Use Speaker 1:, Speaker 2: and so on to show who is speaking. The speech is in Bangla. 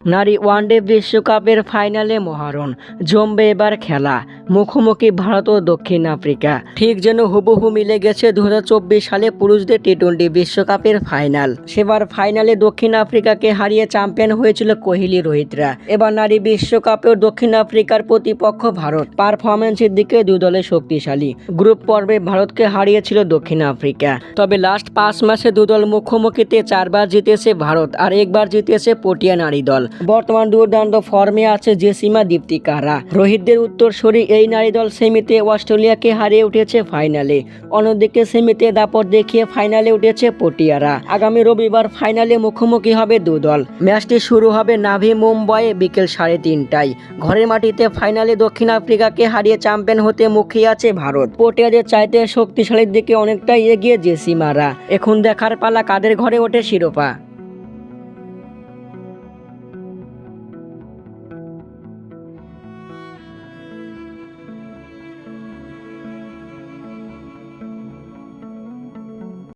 Speaker 1: নারী ওয়ানডে বিশ্বকাপের ফাইনালে মহারণ জমবে এবার খেলা। মুখোমুখি ভারত ও দক্ষিণ আফ্রিকা। ঠিক যেন হুবহু মিলে গেছে দু সালে পুরুষদের টি টোয়েন্টি বিশ্বকাপের ফাইনাল। সেবার ফাইনালে দক্ষিণ আফ্রিকাকে হারিয়ে চ্যাম্পিয়ন হয়েছিল কোহলি, রোহিতরা। এবার নারী বিশ্বকাপেও দক্ষিণ আফ্রিকার প্রতিপক্ষ ভারত। পারফরমেন্সের দিকে দু দলে শক্তিশালী। গ্রুপ পর্বে ভারতকে হারিয়েছিল দক্ষিণ আফ্রিকা। তবে লাস্ট পাঁচ ম্যাচে দুদল মুখোমুখিতে চারবার জিতেছে ভারত আর একবার জিতেছে পটিয়া নারী দল। বর্তমান দুর্দান্ত ফর্মে আছে জেসিমা দীপ্তিকারা। রোহিতদের উত্তর উত্তরসূরি এই নারী দল সেমিতে অস্ট্রেলিয়াকে হারিয়ে উঠেছে ফাইনালে, অন্যদিকে সেমিতে দাপট দেখিয়ে ফাইনালে উঠেছে পটিয়ারা। আগামী রবিবার ফাইনালে মুখোমুখি হবে দুদল ম্যাচটি শুরু হবে নাভি মুম্বাইয়ে বিকেল সাড়ে তিনটায়। ঘরের মাটিতে ফাইনালে দক্ষিণ আফ্রিকাকে হারিয়ে চ্যাম্পিয়ন হতে মুখিয়ে আছে ভারত। পটিয়াদের চাইতে শক্তিশালীর দিকে অনেকটাই এগিয়ে জেসিমারা। এখন দেখার পালা কাদের ঘরে ওঠে শিরোপা?